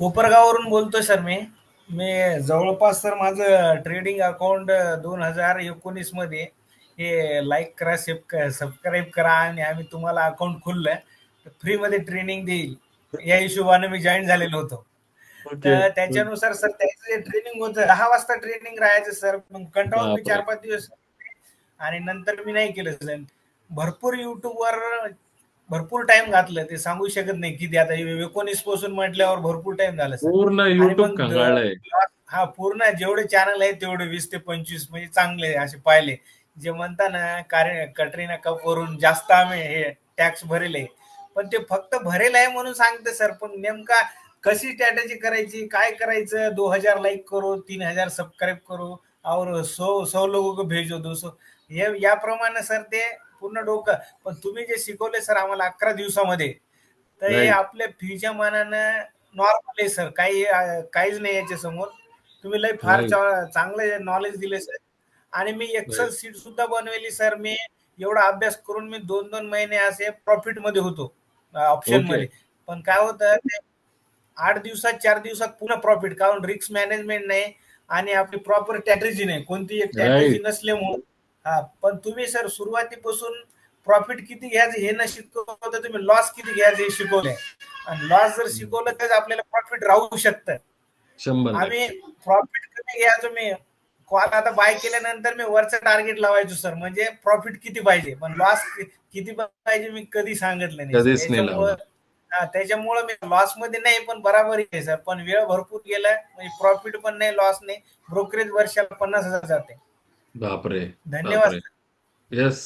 कोपरगाववरून बोलतोय सर मी. मी जवळपास सर माझं ट्रेडिंग अकाउंट दोन हजार एकोणीसमध्ये हे लाईक करा सबस्क्राईब करा आणि आम्ही तुम्हाला अकाउंट खोललं. फ्रीमध्ये ट्रेनिंग देईल. या हिशोबाने मी जॉईन झालेलो होतो. तर त्याच्यानुसार सर त्याचं जे ट्रेनिंग होतं दहा वाजता ट्रेनिंग राहायचं सर. मग कंटाळून मी. चार पाच दिवस आणि नंतर मी नाही केलं सर. भरपूर युट्यूबवर भरपूर टाइम घातलं. ते सांगू शकत नाही किती. आता एकोणीसपासून म्हटल्यावर भरपूर टाइम झाला पूर्ण हा पूर्ण जेवढे चॅनल आहेत तेवढे वीस ते पंचवीस म्हणजे चांगले असे पाहिले. जे म्हणता ना कार्य कटरीना कप वरून जास्त आम्ही हे टॅक्स भरेल. पण ते फक्त भरेल आहे म्हणून सांगते सर. पण नेमका कशी स्ट्रॅटेजी करायची काय करायचं? दो हजार लाईक करू तीन हजार सबस्क्राईब करू. और सौ सौ लोगों को भेजो दो सौ. हे याप्रमाणे सर ते पूर्ण डोकं. पण तुम्ही जे शिकवले सर आम्हाला अकरा दिवसामध्ये तर हे. आपल्या फीच्या मानानं नॉर्मल आहे सर. काही काहीच नाही याच्या समोर. तुम्ही लय फार चांगले नॉलेज दिले सर. आणि मी एक्सेल. सीट सुद्धा बनवली सर. मी एवढा अभ्यास करून मी दोन दोन महिने असे प्रॉफिटमध्ये होतो ऑप्शन. मध्ये. पण काय होतं आठ दिवसात चार दिवसात पुन्हा प्रॉफिट कारण रिस्क मॅनेजमेंट नाही आणि आपली प्रॉपर स्ट्रॅटेजी नाही. कोणती एक स्ट्रॅटेजी. नसल्यामुळे. हा पण तुम्ही सर सुरुवातीपासून प्रॉफिट किती घ्यायचं हे न शिकवतं तुम्ही लॉस किती घ्यायचं हे शिकवलंय. आणि लॉस जर शिकवलं तर आपल्याला प्रॉफिट राहू शकतं. आम्ही प्रॉफिट कमी घ्यायचो मी. कॉल आता बाय केल्यानंतर मी वरचं टार्गेट लावायचो सर. म्हणजे प्रॉफिट किती पाहिजे? पण लॉस किती पाहिजे मी कधी सांगितलं नाही. त्याच्यामुळं- हा, त्याच्यामुळं मी लॉसमध्ये नाही पण बराबरी आहे सर. पण वेळ भरपूर गेला म्हणजे प्रॉफिट पण नाही लॉस नाही. ब्रोकरेज वर्षाला पन्नास हजार जाते. बापरे धन्यवाद येस.